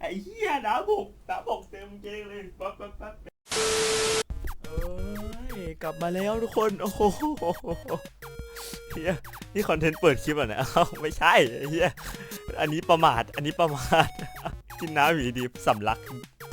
ไอ้เหี้ยน้ำบกน้ำบกเต็มเกงเลยปั๊บปั๊บปั๊บเอ้ยกลับมาแล้วทุกคน โอ้โหเฮียนี่คอนเทนต์เปิดคลิปอะนี่ยเอ้าไม่ใช่เฮียอันนี้ประมาท อันนี้ประมาท กินน้ำอยู่ดีๆสำลัก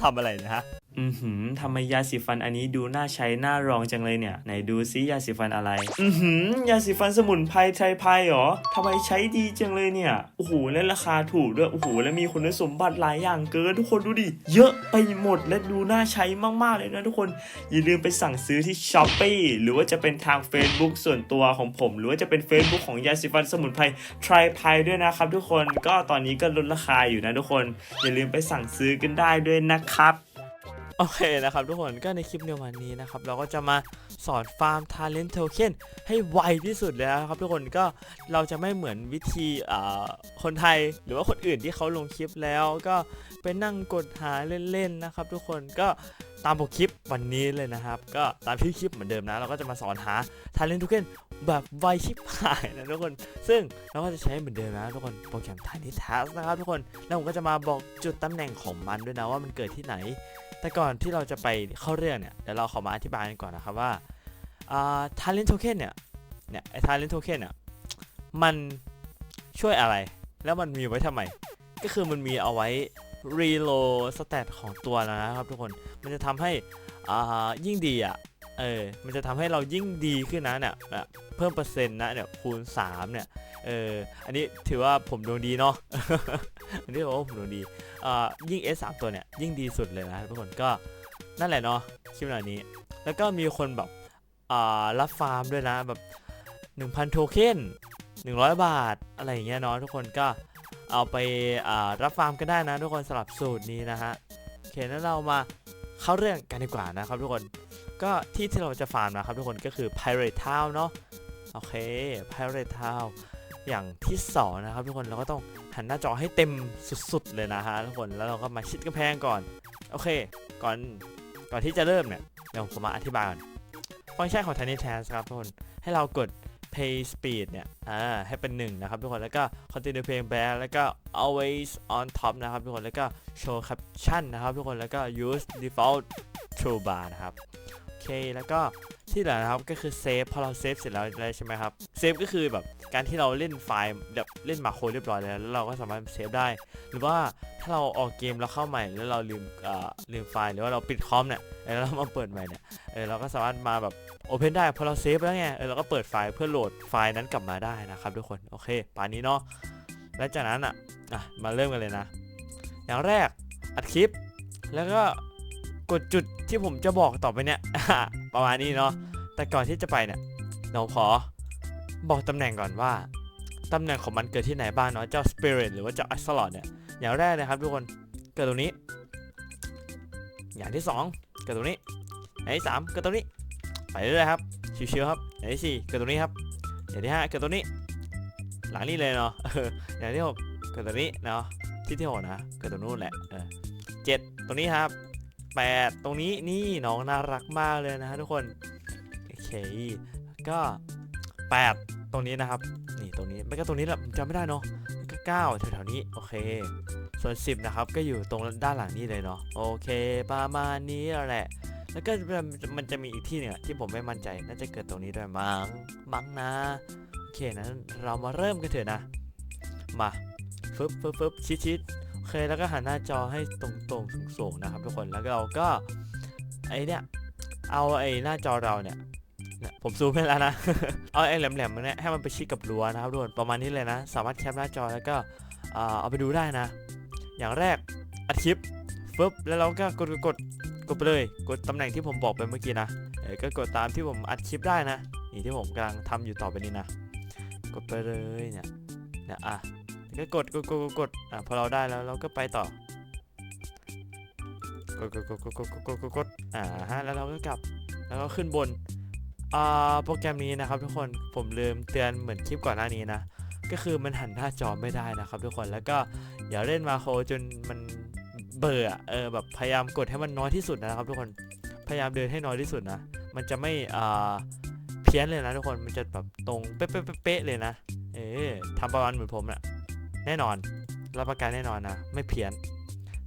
ทำอะไรนะฮะ อือหือทำไมยาสีฟันอันนี้ดูน่าใช้น่ารองจังเลยเนี่ย ไหนดูซิยาสีฟันอะไร อือหือยาสีฟันสมุนไพรไทยไพรเหรอทำไมใช้ดีจังเลยเนี่ย โอ้โห และราคาถูกด้วย โอ้โห และมีคุณสมบัติหลายอย่างเกินทุกคนดูดิ เยอะไปหมดและดูน่าใช้มากๆเลยนะทุกคน อย่าลืมไปสั่งซื้อที่ s h อ p e e หรือว่าจะเป็นทาง Facebook ส่วนตัวของผม หรือว่าจะเป็น Facebook ของยาสีฟันสมุนไพรไทรไพรด้วยนะครับ ทุกคน ก็ตอนนี้ก็ลดราคาอยู่นะทุกคน อย่าลืมไปสั่งซื้อกันได้ด้วยนะครับ โอเคนะครับทุกคนก็ในคลิปในวันนี้นะครับเราก็จะมาสอนฟาร์ม Talent Token ให้ไวที่สุดเลยนะครับทุกคนก็เราจะไม่เหมือนวิธีคนไทยหรือว่าคนอื่นที่เขาลงคลิปแล้วก็ไปนั่งกดหาเล่นๆนะครับทุกคนก็ตามปกคลิปวันนี้เลยนะครับ ก็ตามที่คลิปเหมือนเดิมนะ เราก็จะมาสอนหา Talent Token แบบไวชิบหายนะทุกคน ซึ่งเราก็จะใช้เหมือนเดิมนะทุกคน โปรแกรม Tiny Task นะครับทุกคน แล้วผมก็จะมาบอกจุดตำแหน่งของมันด้วยนะว่ามันเกิดที่ไหน แต่ก่อนที่เราจะไปเข้าเรื่องเนี่ยเดี๋ยวเราขอมาอธิบายกันก่อนนะครับว่าอ่า talent token เนี่ยเนี่ยไอ้ talent token เนี่ยมันช่วยอะไร แล้วมันมีไว้ทำไม ก็คือมันมีเอาไว้ reload stat ของตัวนะครับทุกคนมันจะทำให้อ่ายิ่งดีอะเออมันจะทำให้เรายิ่งดีขึ้นนะเนี่ยเพิ่มเปอร์เซ็นต์นะเนี่ยคูณ3เนี่ย เออ อันนี้ถือว่าผมดวงดีเนาะ อันนี้ถือว่าผมดวงดี อ่อยิ่ง S 3 ตัวเนี่ย ยิ่งดีสุดเลยนะทุกคน ก็นั่นแหละเนาะ คลิปหน่อยนี้ แล้วก็มีคนแบบ อ่า รับฟาร์มด้วยนะ แบบ 1,000 โทเค็น100 บาท อะไรอย่างเงี้ยเนาะทุกคน ก็เอาไป อ่า รับฟาร์มกันได้นะทุกคนสำหรับสูตรนี้นะฮะ โอเคนั้นเรามาเข้าเรื่องกันดีกว่านะครับทุกคน ก็ที่ที่เราจะฟาร์มนะครับทุกคน ก็คือ Pirate Town เนาะ โอเค Pirate Town อย่างที่สองนะครับทุกคนเราก็ต้องหันหน้าจอให้เต็มสุดๆเลยนะฮะทุกคนแล้วเราก็มาชิดกำแพงก่อน โอเค ก่อนก่อนที่จะเริ่มเนี่ยเดี๋ยวผมมาอธิบายก่อนฟังก์ชันของ Tiny t a s ครับทุกคนให้เรากด Pay Speed เนี่ยอ่าให้เป็น 1 นะครับทุกคนแล้วก็ Continue Playing Back แล้วก็ Always on Top นะครับทุกคนแล้วก็ Show Caption นะครับทุกคนแล้วก็ Use Default True Bar นะครับ เคแล้วก็ที่เหลือนะครับก็คือเซฟพอเราเซฟเสร็จแล้วใช่ไหมครับเซฟก็คือแบบการที่เราเล่นไฟล์แบบเล่นมาโครเรียบร้อยแล้วแล้วเราก็สามารถเซฟได้ หรือว่าถ้าเราออกเกมแล้วเข้าใหม่แล้วเราลืมเอ่อลืมไฟล์หรือว่าเราปิดคอมเนี่ยแล้วเรามาเปิดใหม่เนี่ยเออเราก็สามารถมาแบบโอเพนได้พอเราเซฟแล้วไงเออเราก็เปิดไฟล์เพื่อโหลดไฟล์นั้นกลับมาได้นะครับทุกคนโอเคป่านนี้เนาะและจากนั้นอะอะมาเริ่มกันเลยนะ อย่างแรกอัดคลิปแล้วก็ กดจุดที่ผมจะบอกต่อไปเนี่ย ประมาณนี้เนาะแต่ก่อนที่จะไปเนี่ยเราขอบอกตำแหน่งก่อนว่าตำแหน่งของมันเกิดที่ไหนบ้างเนาะเจ้า Spirit หรือว่าเจ้า Axolot เนี่ยอย่างแรกเลยครับทุกคนเกิดตรงนี้ อย่างที่ 2 เกิดตรงนี้อย่างที่3เกิดตรงนี้ ไปเรื่อยๆครับชิวๆครับอย่างที่4เกิดตรงนี้ครับอย่างที่5เกิดตรงนี้ หลังนี้เลยเนาะอย่างที่ 6 เกิดตรงนี้เนาะที่ที่หกนะเกิดตรงนู้นแหละเจ็ดตรงนี้ครับ แปดตรงนี้นี่น้องน่ารักมากเลยนะฮะทุกคนโอเคก็แปดตรงนี้นะครับ นี่ตรงนี้ไม่ก็ตรงนี้แหละจำไม่ได้เนาะก็เก้าแถวๆนี้โอเค ส่วน 10 นะครับ ก็อยู่ตรงด้านหลังนี้เลยเนาะโอเค ประมาณนี้แหละแล้วก็มันจะมีอีกที่หนึ่งที่ผมไม่มั่นใจน่าจะเกิดตรงนี้ด้วยมั้งมั้งนะโอเคนั้นเรามาเริ่มกันเถอะนะ มาฟึบฟึบฟึบชิดชิด เคแล้วก็หันหน้าจอให้ตรงตรงสูงสูงๆนะครับทุกคนแล้วเราก็ไอเนี้ยเอาไอหน้าจอเราเนี่ยผมซูมให้แล้วนะ เอาไอ้แหลมๆมันเนี่ยให้มันไปชิดกับรั้วนะครับทุกคนประมาณนี้เลยนะ สามารถแคปหน้าจอแล้วก็เอาไปดูได้นะ อย่างแรกอัดคลิปฟึบแล้วเราก็กดกดกดไปเลยกดตำแหน่งที่ผมบอกไปเมื่อกี้นะเออก็กดตามที่ผมอัดคลิปได้นะนี่ที่ผมกำลังทำอยู่ต่อไปนี้นะ กดไปเลยเนี่ยเนี่ยอะ ก็กดกดกดกดอะพอเราได้แล้วเราก็ไปต่อกดกดกดกดกดกดกดกดอ่าฮะแล้วเราก็กลับแล้วก็ขึ้นบนอ่าโปรแกรมนี้นะครับ ทุกคนผมลืมเตือนเหมือนคลิปก่อนหน้านี้นะก็คือมันหันหน้าจอไม่ได้นะครับ ทุกคนแล้วก็อย่าเล่นมาโครจนมันเบอร์อเออแบบพยายามกดให้มันน้อยที่สุดนะครับ ทุกคนพยายามเดินให้น้อยที่สุดนะ มันจะไม่อ่าเพี้ยนเลยนะทุกคนมันจะแบบตรงเป๊ะเป๊ะเลยนะ เออทำประมาณเหมือนผมน่ะ แน่นอนรับประกันแน่นอนนะไม่เพี้ยน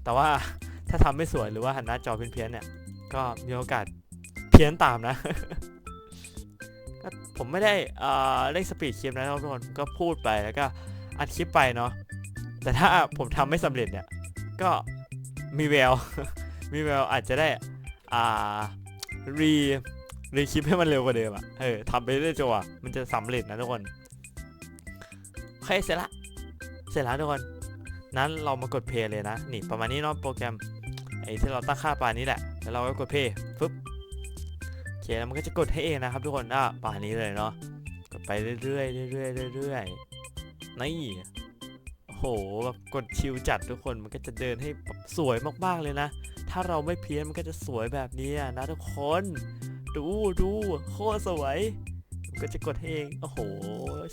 แต่ว่าถ้าทำไม่สวยหรือว่าหันหน้าจอเพี้ยนเนี่ยก็มีโอกาสเพี้ยนตามนะผมไม่ได้เอ่อเร่งสปีดคลิปนะครับทุกคนก็พูดไปแล้วก็อัดคลิปไปเนาะแต่ถ้าผมทำไม่สำเร็จเนี่ยก็มีแววมีแววอาจจะได้อ่ารีรีคลิปให้มันเร็วกว่าเดิมอะเออทำไปเรื่อยๆจนกว่ามันจะสำเร็จนะทุกคนโอเคเสร็จละ เสร็จแล้วทุกคน นั้นเรามากดเพย์เลยนะ นี่ประมาณนี้เนาะโปรแกรมไอ้ที่เราตั้งค่าป่านนี้แหละ แล้วเราก็กดเพย์ปึ๊บโอเคแล้วมันก็จะกดให้เองนะครับทุกคนอะปานนี้เลยเนาะ กดไปเรื่อยๆเรื่อยๆเรื่อยๆนี่โอ้โหแบบกดชิลจัดทุกคนมันก็จะเดินให้สวยมากๆเลยนะ ถ้าเราไม่เพี้ยนมันก็จะสวยแบบนี้นะทุกคน ดูดูโคตรสวย มันก็จะกดเอง โอ้โห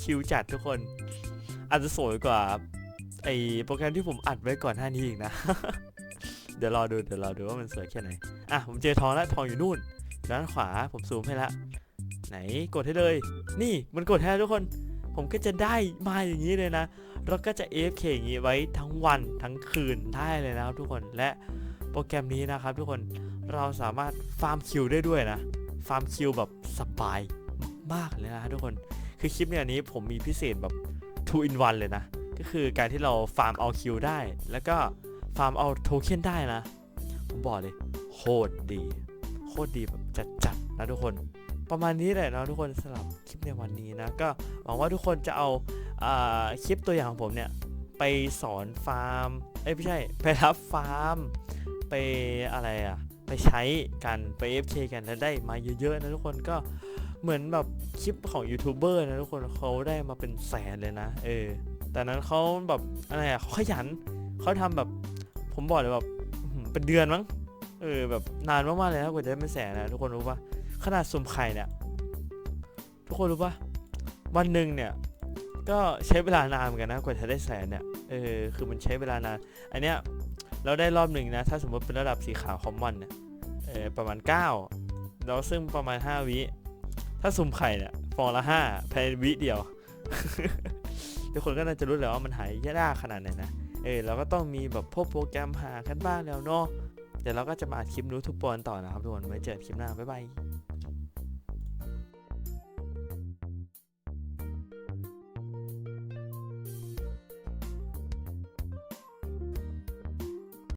ชิลจัดทุกคน อาจจะสวยกว่าไอโปรแกรมที่ผมอัดไว้ก่อนหน้านี้อีกนะ เดี๋ยวรอดูเดี๋ยวรอดูว่ามันสวยแค่ไหน อะผมเจอทองแล้วทองอยู่นู่นด้านขวาผมซูมให้ละไหนกดให้เลย นี่มันกดให้แล้วทุกคน ผมก็จะได้มาอย่างนี้เลยนะเราก็จะ AFK อย่างนี้ไว้ทั้งวันทั้งคืนได้เลยนะครับทุกคนและโปรแกรมนี้นะครับ ทุกคนเราสามารถฟาร์มคิวได้ด้วยนะฟาร์มคิวแบบสบายมากเลยนะทุกคน คือคลิปเนี่ยนี้ผมมีพิเศษแบบ 2 in 1 เลยนะ ก็คือการที่เราฟาร์มเอาคิวได้ แล้วก็ฟาร์มเอาโทเค็นได้นะ ผมบอกเลยโคตรดี โคตรดีแบบจัดๆนะทุกคน ประมาณนี้แหละนะทุกคนสำหรับคลิปในวันนี้นะ ก็หวังว่าทุกคนจะเอาอาคลิปตัวอย่างของผมเนี่ย ไปสอนฟาร์ม เอ้ยไม่ใช่ ไปรับฟาร์ม ไปอะไรอะไปใช้กันไป FK กันแล้วได้มาเยอะๆนะทุกคนก็ เหมือนแบบคลิปของยูทูบเบอร์นะทุกคนเขาได้มาเป็นแสนเลยนะ เออ แต่นั้นเขาแบบอะไรอะเขาขยันเขาทำแบบ ผมบอกเลยแบบเป็นเดือนมั้ง เออแบบนานมากๆเลยนะกว่าจะได้เป็นแสนนะทุกคนรู้ปะขนาดสุ่มไข่เนี่ย ทุกคนรู้ปะวันหนึ่งเนี่ยก็ใช้เวลานานเหมือนกันนะกว่าจะได้แสนเนี่ย เออคือมันใช้เวลานาน อันเนี้ยเราได้รอบหนึ่งนะ ถ้าสมมติเป็นระดับสีขาวคอมมอนเนี่ยเออประมาณ9แล้วซึ่งประมาณ 5 วิ ถ้าสุ่มไข่เนี่ยฟองละ5ภายในวิเดียว ทุกคนก็น่าจะรู้แล้วว่ามันหายยากขนาดไหนนะเออเราก็ต้องมีแบบพวกโปรแกรมหากันบ้างแล้วเนาะเดี๋ยวเราก็จะมาอัดคลิปรู้ทุกปอนต่อนะครับทุกคนไว้เจอกันคลิปหน้าบ๊ายบาย